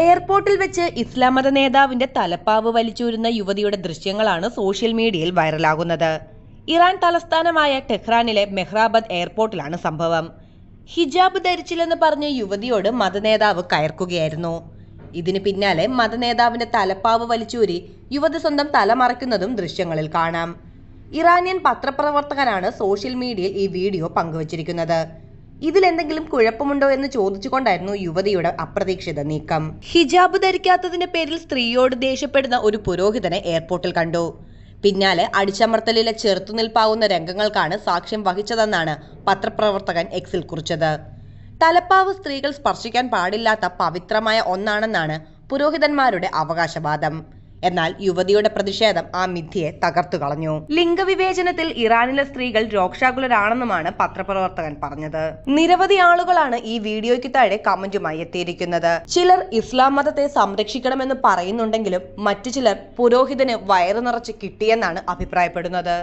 എയർപോർട്ടിൽ വെച്ച് ഇസ്ലാം മത നേതാവിന്റെ തലപ്പാവ് വലിച്ചൂരുന്ന യുവതിയുടെ ദൃശ്യങ്ങളാണ് സോഷ്യൽ മീഡിയയിൽ വൈറലാകുന്നത്. ഇറാൻ തലസ്ഥാനമായ ടെഹ്റാനിലെ മെഹ്റാബദ് എയർപോർട്ടിലാണ് സംഭവം. ഹിജാബ് ധരിച്ചില്ലെന്ന് പറഞ്ഞ് യുവതിയോട് മതനേതാവ് കയർക്കുകയായിരുന്നു. ഇതിന് പിന്നാലെ മതനേതാവിന്റെ തലപ്പാവ് വലിച്ചൂരി യുവതി സ്വന്തം തല മറയ്ക്കുന്നതും ദൃശ്യങ്ങളിൽ കാണാം. ഇറാനിയൻ പത്രപ്രവർത്തകനാണ് സോഷ്യൽ മീഡിയയിൽ ഈ വീഡിയോ പങ്കുവച്ചിരിക്കുന്നത്. ഇതിലെന്തെങ്കിലും കുഴപ്പമുണ്ടോ എന്ന് ചോദിച്ചുകൊണ്ടായിരുന്നു യുവതിയുടെ അപ്രതീക്ഷിത നീക്കം. ഹിജാബ് ധരിക്കാത്തതിന്റെ പേരിൽ സ്ത്രീയോട് ദേഷ്യപ്പെടുന്ന ഒരു പുരോഹിതനെ എയർപോർട്ടിൽ കണ്ടു. പിന്നാലെ അടിച്ചമർത്തലിലെ ചെറുത്തുനിൽപ്പാവുന്ന രംഗങ്ങൾക്കാണ് സാക്ഷ്യം വഹിച്ചതെന്നാണ് പത്രപ്രവർത്തകൻ എക്സിൽ കുറിച്ചത്. തലപ്പാവ് സ്ത്രീകൾ സ്പർശിക്കാൻ പാടില്ലാത്ത പവിത്രമായ ഒന്നാണെന്നാണ് പുരോഹിതന്മാരുടെ അവകാശവാദം. എന്നാൽ യുവതിയുടെ പ്രതിഷേധം ആ മിഥ്യയെ തകർത്തു കളഞ്ഞു. ലിംഗവിവേചനത്തിൽ ഇറാനിലെ സ്ത്രീകൾ രോക്ഷാകുലരാണെന്നുമാണ് പത്രപ്രവർത്തകൻ പറഞ്ഞത്. നിരവധി ആളുകളാണ് ഈ വീഡിയോയ്ക്ക് താഴെ കമന്റുമായി എത്തിയിരിക്കുന്നത്. ചിലർ ഇസ്ലാം മതത്തെ സംരക്ഷിക്കണമെന്ന് പറയുന്നുണ്ടെങ്കിലും മറ്റു ചിലർ പുരോഹിതന് വയറു നിറച്ച് കിട്ടിയെന്നാണ് അഭിപ്രായപ്പെടുന്നത്.